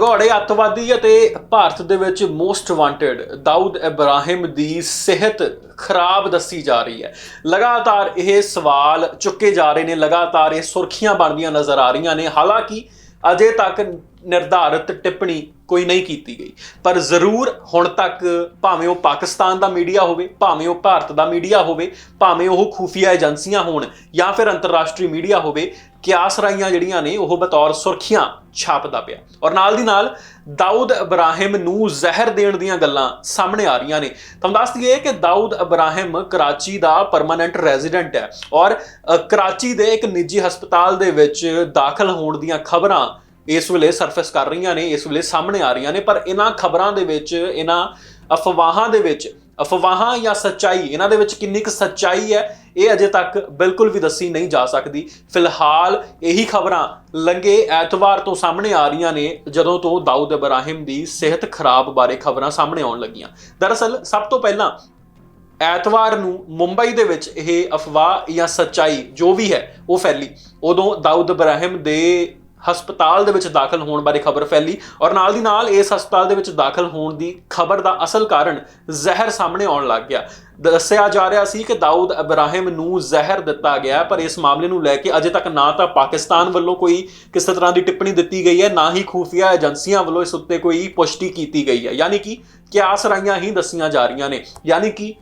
ਭਗੌੜੇ ਅੱਤਵਾਦੀ ਅਤੇ ਭਾਰਤ ਦੇ ਵਿੱਚ ਮੋਸਟ ਵਾਂਟਡ ਦਾਊਦ ਇਬਰਾਹਿਮ ਦੀ ਸਿਹਤ ਖਰਾਬ ਦੱਸੀ ਜਾ ਰਹੀ ਹੈ। ਲਗਾਤਾਰ ਇਹ ਸਵਾਲ ਚੁੱਕੇ ਜਾ ਰਹੇ ਨੇ, ਲਗਾਤਾਰ ਇਹ ਸੁਰਖੀਆਂ ਬਣਦੀਆਂ ਨਜ਼ਰ ਆ ਰਹੀਆਂ ਨੇ। ਹਾਲਾਂਕਿ ਅਜੇ ਤੱਕ ਨਿਰਧਾਰਿਤ ਟਿੱਪਣੀ ਕੋਈ ਨਹੀਂ ਕੀਤੀ ਗਈ। ਪਰ ਜ਼ਰੂਰ ਹੁਣ ਤੱਕ ਭਾਵੇਂ ਉਹ ਪਾਕਿਸਤਾਨ ਦਾ ਮੀਡੀਆ ਹੋਵੇ, ਭਾਵੇਂ ਉਹ ਭਾਰਤ ਦਾ ਮੀਡੀਆ ਹੋਵੇ, ਭਾਵੇਂ ਉਹ ਖੂਫੀਆ ਏਜੰਸੀਆਂ ਹੋਣ ਜਾਂ ਫਿਰ ਅੰਤਰਰਾਸ਼ਟਰੀ ਮੀਡੀਆ ਹੋਵੇ, ਕਿਆਸ ਰਾਈਆਂ ਜਿਹੜੀਆਂ ਨੇ ਉਹ ਬਤੌਰ ਸੁਰਖੀਆਂ ਛਾਪਦਾ ਪਿਆ। ਔਰ ਨਾਲ ਦੀ ਨਾਲ ਦਾਊਦ ਇਬਰਾਹਿਮ ਨੂੰ ਜ਼ਹਿਰ ਦੇਣ ਦੀਆਂ ਗੱਲਾਂ ਸਾਹਮਣੇ ਆ ਰਹੀਆਂ ਨੇ। ਤੁਹਾਨੂੰ ਦੱਸ ਦਈਏ ਕਿ ਦਾਊਦ ਇਬਰਾਹਿਮ ਕਰਾਚੀ ਦਾ ਪਰਮਾਨੈਂਟ ਰੈਜ਼ੀਡੈਂਟ ਹੈ। ਔਰ ਕਰਾਚੀ ਦੇ ਇੱਕ ਨਿੱਜੀ ਹਸਪਤਾਲ ਦੇ ਵਿੱਚ ਦਾਖਲ ਹੋਣ ਦੀਆਂ ਖਬਰਾਂ ਇਸ ਵੇਲੇ ਸਰਫੇਸ ਕਰ ਰਹੀਆਂ ਨੇ, ਇਸ ਵੇਲੇ ਸਾਹਮਣੇ ਆ ਰਹੀਆਂ ਨੇ, ਪਰ ਇਹਨਾਂ ਖਬਰਾਂ ਦੇ ਵਿੱਚ, ਇਹਨਾਂ ਅਫਵਾਹਾਂ ਦੇ ਵਿੱਚ, ਅਫਵਾਹਾਂ ਜਾਂ ਸੱਚਾਈ, ਇਹਨਾਂ ਦੇ ਵਿੱਚ ਕਿੰਨੀ ਕੁ ਸੱਚਾਈ ਹੈ, ਇਹ ਅਜੇ ਤੱਕ ਬਿਲਕੁਲ ਵੀ ਦੱਸੀ ਨਹੀਂ ਜਾ ਸਕਦੀ। ਫਿਲਹਾਲ ਇਹੀ ਖਬਰਾਂ ਲੰਗੇ ਐਤਵਾਰ ਤੋਂ ਸਾਹਮਣੇ ਆ ਰਹੀਆਂ ਨੇ, ਜਦੋਂ ਤੋਂ ਦਾਊਦ ਇਬਰਾਹਿਮ ਦੀ ਸਿਹਤ ਖਰਾਬ ਬਾਰੇ ਖਬਰਾਂ ਸਾਹਮਣੇ ਆਉਣ ਲੱਗੀਆਂ। ਦਰਅਸਲ, ਸਭ ਤੋਂ ਪਹਿਲਾਂ ਐਤਵਾਰ ਨੂੰ ਮੁੰਬਈ ਦੇ ਵਿੱਚ ਇਹ ਅਫਵਾਹ ਜਾਂ ਸੱਚਾਈ ਜੋ ਵੀ ਹੈ, ਉਹ ਫੈਲੀ। ਉਦੋਂ ਦਾਊਦ ਇਬਰਾਹਿਮ ਦੇ ਹਸਪਤਾਲ ਦੇ ਵਿੱਚ ਦਾਖਲ ਹੋਣ ਬਾਰੇ ਖਬਰ ਫੈਲੀ ਔਰ ਨਾਲ ਦੀ ਨਾਲ ਇਸ ਹਸਪਤਾਲ ਦੇ ਵਿੱਚ ਦਾਖਲ ਹੋਣ ਦੀ ਖਬਰ ਦਾ ਅਸਲ ਕਾਰਨ ਜ਼ਹਿਰ ਸਾਹਮਣੇ ਆਉਣ ਲੱਗ ਗਿਆ। ਦੱਸਿਆ ਜਾ ਰਿਹਾ ਸੀ ਕਿ ਦਾਊਦ ਇਬਰਾਹਿਮ ਨੂੰ ਜ਼ਹਿਰ ਦਿੱਤਾ ਗਿਆ ਪਰ ਇਸ ਮਾਮਲੇ ਨੂੰ ਲੈ ਕੇ ਅਜੇ ਤੱਕ ਨਾ ਤਾਂ ਪਾਕਿਸਤਾਨ ਵੱਲੋਂ ਕੋਈ ਕਿਸੇ ਤਰ੍ਹਾਂ ਦੀ ਟਿੱਪਣੀ ਦਿੱਤੀ ਗਈ ਹੈ, ਨਾ ਹੀ ਖੂਫੀਆ ਏਜੰਸੀਆਂ ਵੱਲੋਂ ਇਸ ਉੱਤੇ ਕੋਈ ਪੁਸ਼ਟੀ ਕੀਤੀ ਗਈ ਹੈ। ਯਾਨੀ ਕਿ ਕਿਆਸ ਰਾਈਆਂ ਹੀ ਦੱਸੀਆਂ ਜਾ ਰਹੀਆਂ ਨੇ। ਯਾਨੀ ਕਿ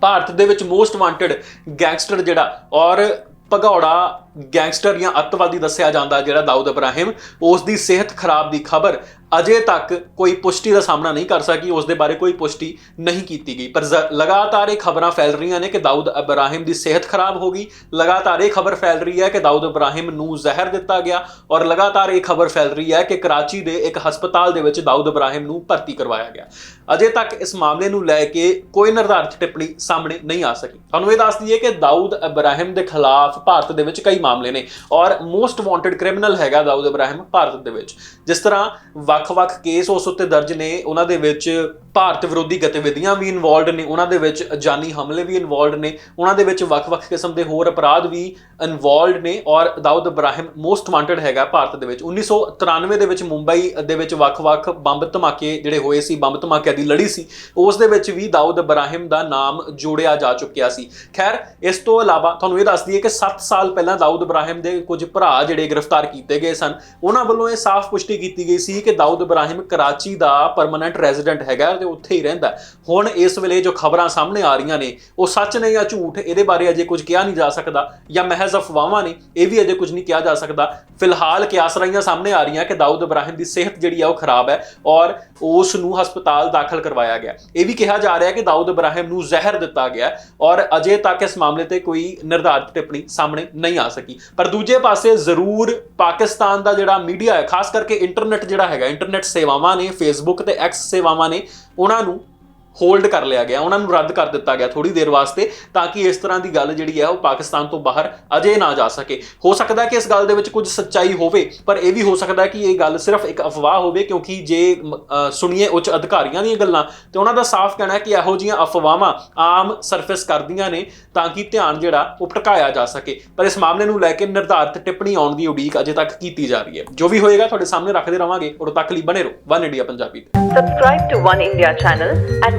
ਭਾਰਤ ਦੇ ਵਿੱਚ ਮੋਸਟ ਵਾਂਟਡ ਗੈਂਗਸਟਰ ਜਿਹੜਾ ਔਰ ਭਗੌੜਾ ਗੈਂਗਸਟਰ ਜਾਂ ਅੱਤਵਾਦੀ ਦੱਸਿਆ ਜਾਂਦਾ ਜਿਹੜਾ ਦਾਊਦ ਇਬਰਾਹਿਮ, ਉਸ ਦੀ ਸਿਹਤ ਖਰਾਬ ਦੀ ਖਬਰ ਅਜੇ ਤੱਕ ਕੋਈ ਪੁਸ਼ਟੀ ਦਾ ਸਾਹਮਣਾ ਨਹੀਂ ਕਰ ਸਕੀ, ਉਸ ਦੇ ਬਾਰੇ ਕੋਈ ਪੁਸ਼ਟੀ ਨਹੀਂ ਕੀਤੀ ਗਈ। ਪਰ ਜ਼- ਲਗਾਤਾਰ ਇਹ ਖਬਰਾਂ ਫੈਲ ਰਹੀਆਂ ਨੇ ਕਿ ਦਾਊਦ ਇਬਰਾਹਿਮ ਦੀ ਸਿਹਤ ਖਰਾਬ ਹੋ ਗਈ। ਲਗਾਤਾਰ ਇਹ ਖਬਰ ਫੈਲ ਰਹੀ ਹੈ ਕਿ ਦਾਊਦ ਇਬਰਾਹਿਮ ਨੂੰ ਜ਼ਹਿਰ ਦਿੱਤਾ ਗਿਆ ਔਰ ਲਗਾਤਾਰ ਇਹ ਖਬਰ ਫੈਲ ਰਹੀ ਹੈ ਕਿ ਕਰਾਚੀ ਦੇ ਇੱਕ ਹਸਪਤਾਲ ਦੇ ਵਿੱਚ ਦਾਊਦ ਇਬਰਾਹਿਮ ਨੂੰ ਭਰਤੀ ਕਰਵਾਇਆ ਗਿਆ। ਅਜੇ ਤੱਕ ਇਸ ਮਾਮਲੇ ਨੂੰ ਲੈ ਕੇ ਕੋਈ ਨਿਰਧਾਰਤ ਟਿੱਪਣੀ ਸਾਹਮਣੇ ਨਹੀਂ ਆ ਸਕੀ। ਤੁਹਾਨੂੰ ਇਹ ਦੱਸ ਦਈਏ ਕਿ ਦਾਊਦ ਇਬਰਾਹਿਮ ਦੇ ਖਿਲਾਫ ਭਾਰਤ ਦੇ ਵਿੱਚ ਕਈ ਮਾਮਲੇ ਨੇ ਔਰ ਮੋਸਟ ਵਾਂਟਡ ਕ੍ਰਿਮੀਨਲ ਹੈਗਾ ਦਾਊਦ ਇਬਰਾਹਿਮ ਭਾਰਤ ਦੇ ਵਿੱਚ। ਜਿਸ ਤਰ੍ਹਾਂ ਵੱਖ-ਵੱਖ ਕੇਸ ਉਸ ਉੱਤੇ ਦਰਜ ਨੇ। ਉਹਨਾਂ ਦੇ ਵਿੱਚ ਭਾਰਤ ਵਿਰੋਧੀ ਗਤੀਵਿਧੀਆਂ ਵੀ ਇਨਵੋਲਡ ਨੇ। ਉਹਨਾਂ ਦੇ ਵਿੱਚ ਜਾਨੀ ਹਮਲੇ ਵੀ ਇਨਵੋਲਡ ਨੇ। ਉਹਨਾਂ ਦੇ ਵਿੱਚ ਵੱਖ-ਵੱਖ ਕਿਸਮ ਦੇ ਹੋਰ ਅਪਰਾਧ ਵੀ ਇਨਵੋਲਡ ਨੇ ਔਰ ਦਾਊਦ ਇਬਰਾਹਿਮ ਮੋਸਟ ਵਾਂਟਡ ਹੈਗਾ ਭਾਰਤ ਦੇ ਵਿੱਚ। 1993 ਦੇ ਵਿੱਚ ਮੁੰਬਈ ਦੇ ਵਿੱਚ ਵੱਖ-ਵੱਖ ਬੰਬ ਧਮਾਕੇ ਜਿਹੜੇ ਹੋਏ ਸੀ, ਬੰਬ ਧਮਾਕਿਆਂ ਦੀ ਲੜੀ ਸੀ, ਉਸ ਦੇ ਵਿੱਚ ਵੀ ਦਾਊਦ ਇਬਰਾਹਿਮ ਦਾ ਨਾਮ ਜੋੜਿਆ ਜਾ ਚੁੱਕਿਆ ਸੀ। ਖੈਰ, ਇਸ ਤੋਂ ਇਲਾਵਾ ਤੁਹਾਨੂੰ ਇਹ ਦੱਸ ਦਈਏ ਕਿ 7 ਸਾਲ ਪਹਿਲਾਂ ਦਾਊਦ ਇਬਰਾਹਿਮ ਦੇ ਕੁਝ ਭਰਾ ਜਿਹੜੇ ਗ੍ਰਿਫਤਾਰ ਕੀਤੇ ਗਏ ਸਨ, ਉਹਨਾਂ ਵੱਲੋਂ ਇਹ ਸਾਫ਼ ਪੁਸ਼ਟੀ ਕੀਤੀ ਗਈ ਸੀ ਕਿ ਦਾਊਦ ਇਬਰਾਹਿਮ ਕਰਾਚੀ ਦਾ ਪਰਮਨੈਂਟ ਰੈਜ਼ੀਡੈਂਟ ਹੈਗਾ ਤੇ ਉੱਥੇ ਹੀ ਰਹਿੰਦਾ ਹੁਣ ਇਸ ਵੇਲੇ ਜੋ ਖਬਰਾਂ ਸਾਹਮਣੇ ਆ ਰਹੀਆਂ ਨੇ, ਉਹ ਸੱਚ ਨੇ ਜਾਂ ਝੂਠ, ਇਹਦੇ ਬਾਰੇ ਅਜੇ ਕੁਝ ਕਿਹਾ ਨਹੀਂ ਜਾ ਸਕਦਾ ਜਾਂ ਮਹਿਜ਼ ਅਫਵਾਹਾਂ ਨੇ, ਇਹ ਵੀ ਅਜੇ ਕੁਝ ਨਹੀਂ ਕਿਹਾ ਜਾ ਸਕਦਾ। ਫਿਲਹਾਲ ਕਿਆਸਰਾਈਆਂ ਸਾਹਮਣੇ ਆ ਰਹੀਆਂ ਕਿ ਦਾਊਦ ਇਬਰਾਹਿਮ ਦੀ ਸਿਹਤ ਜਿਹੜੀ ਆ ਉਹ ਖਰਾਬ ਹੈ ਔਰ ਉਸ ਨੂੰ ਹਸਪਤਾਲ ਦਾਖਲ ਕਰਵਾਇਆ ਗਿਆ। ਇਹ ਵੀ ਕਿਹਾ ਜਾ ਰਿਹਾ ਹੈ ਕਿ ਦਾਊਦ ਇਬਰਾਹਿਮ ਨੂੰ ਜ਼ਹਿਰ ਦਿੱਤਾ ਗਿਆ ਔਰ ਅਜੇ ਤੱਕ ਇਸ ਮਾਮਲੇ ਤੇ ਕੋਈ ਨਿਰਧਾਰਿਤ ਟਿੱਪਣੀ ਸਾਹਮਣੇ ਨਹੀਂ ਆ ਸਕੀ। ਪਰ ਦੂਜੇ ਪਾਸੇ ਜ਼ਰੂਰ ਪਾਕਿਸਤਾਨ ਦਾ ਜਿਹੜਾ ਮੀਡੀਆ ਹੈ, ਖਾਸ ਕਰਕੇ ਇੰਟਰਨੈਟ ਜਿਹੜਾ ਹੈਗਾ, ਇੰਟਰਨੈਟ ਸੇਵਾਵਾਂ ਨੇ, ਫੇਸਬੁੱਕ ਤੇ ਐਕਸ ਸੇਵਾਵਾਂ ਨੇ, ਉਹਨਾਂ ਨੂੰ ਹੋਲਡ ਕਰ ਲਿਆ ਗਿਆ, ਉਹਨਾਂ ਨੂੰ ਰੱਦ ਕਰ ਦਿੱਤਾ ਗਿਆ ਥੋੜੀ ਦੇਰ ਵਾਸਤੇ ਤਾਂ ਕਿ ਇਸ ਤਰ੍ਹਾਂ ਦੀ ਗੱਲ ਜਿਹੜੀ ਹੈ ਉਹ ਪਾਕਿਸਤਾਨ ਤੋਂ ਬਾਹਰ ਅਜੇ ਨਾ ਜਾ ਸਕੇ। ਹੋ ਸਕਦਾ ਕਿ ਇਸ ਗੱਲ ਦੇ ਵਿੱਚ ਕੁਝ ਸੱਚਾਈ ਹੋਵੇ, ਪਰ ਇਹ ਵੀ ਹੋ ਸਕਦਾ ਕਿ ਇਹ ਗੱਲ ਸਿਰਫ ਇੱਕ ਅਫਵਾਹ ਹੋਵੇ ਕਿਉਂਕਿ ਜੇ ਸੁਣੀਏ ਉੱਚ ਅਧਿਕਾਰੀਆਂ ਦੀਆਂ ਗੱਲਾਂ, ਤੇ ਉਹਨਾਂ ਦਾ ਸਾਫ਼ ਕਹਿਣਾ ਹੈ ਕਿ ਇਹੋ ਜੀਆਂ ਅਫਵਾਹਾਂ ਆਮ ਸਰਫੇਸ ਕਰਦੀਆਂ ਨੇ ਤਾਂ ਕਿ ਧਿਆਨ ਜਿਹੜਾ ਉਹ ਭਟਕਾਇਆ ਜਾ ਸਕੇ। ਪਰ ਇਸ ਮਾਮਲੇ ਨੂੰ ਲੈ ਕੇ ਨਿਰਧਾਰਿਤ ਟਿੱਪਣੀ ਆਉਣ ਦੀ ਉਡੀਕ ਅਜੇ ਤੱਕ ਕੀਤੀ ਜਾ ਰਹੀ ਹੈ। ਜੋ ਵੀ ਹੋਏਗਾ ਤੁਹਾਡੇ ਸਾਹਮਣੇ ਰੱਖਦੇ ਰਵਾਂਗੇ। ਉਦੋਂ ਤੱਕ ਲਈ ਬਣੇ ਰਹੋ। ਵਨ ਇੰਡੀਆ ਪੰਜਾਬੀ ਤੇ। Subscribe to One India channel